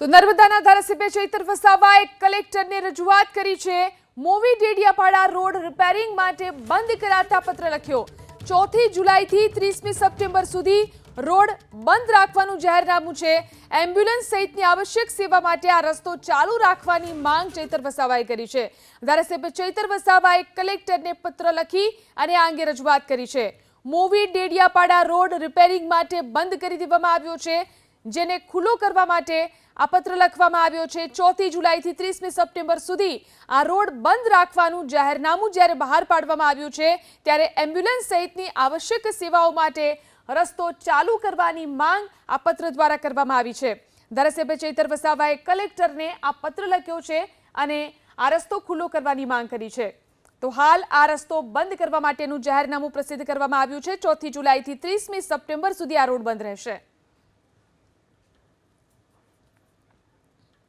તો નર્મદાના ધારાસભ્ય ચૈતર વસાવાએ કલેક્ટરને રજૂઆત કરી છે, મોવી ડેડિયાપાડા રોડ રિપેરિંગ માટે બંધ કરાતા પત્ર લખ્યો. ચોથી જુલાઈથી ત્રીસમી સપ્ટેમ્બર સુધી રોડ બંધ રાખવાનું જાહેરનામું છે. એમ્બ્યુલન્સ સહિતની આવશ્યક સેવા માટે આ રસ્તો ચાલુ રાખવાની માંગ ચૈતર વસાવાએ કરી છે. ધારાસભ્ય ચૈતર વસાવાએ કલેક્ટરને પત્ર લખી અને આ અંગે રજૂઆત કરી છે. મોવી ડેડિયાપાડા રોડ રિપેરિંગ માટે બંધ કરી દેવામાં આવ્યો છે, જેને ખુલ્લો કરવા માટે આ પત્ર લખવામાં આવ્યો છે, ચોથી જુલાઈથી ત્રીસમી સપ્ટેમ્બર સુધી આ રોડ બંધ રાખવાનું જાહેરનામું જ્યારે બહાર પાડવામાં આવ્યું છે, ત્યારે એમ્બ્યુલન્સ સહિતની આવશ્યક સેવાઓ માટે રસ્તો ચાલુ કરવાની માંગ આ પત્ર દ્વારા કરવામાં આવી છે. ધારાસભ્ય ચૈતર વસાવાએ કલેક્ટરને આ પત્ર લખ્યો છે અને આ રસ્તો ખુલ્લો કરવાની માંગ કરી છે. તો હાલ આ રસ્તો બંધ કરવા માટેનું જાહેરનામું પ્રસિદ્ધ કરવામાં આવ્યું છે, ચોથી જુલાઈથી ત્રીસમી સપ્ટેમ્બર સુધી આ રોડ બંધ રહેશે.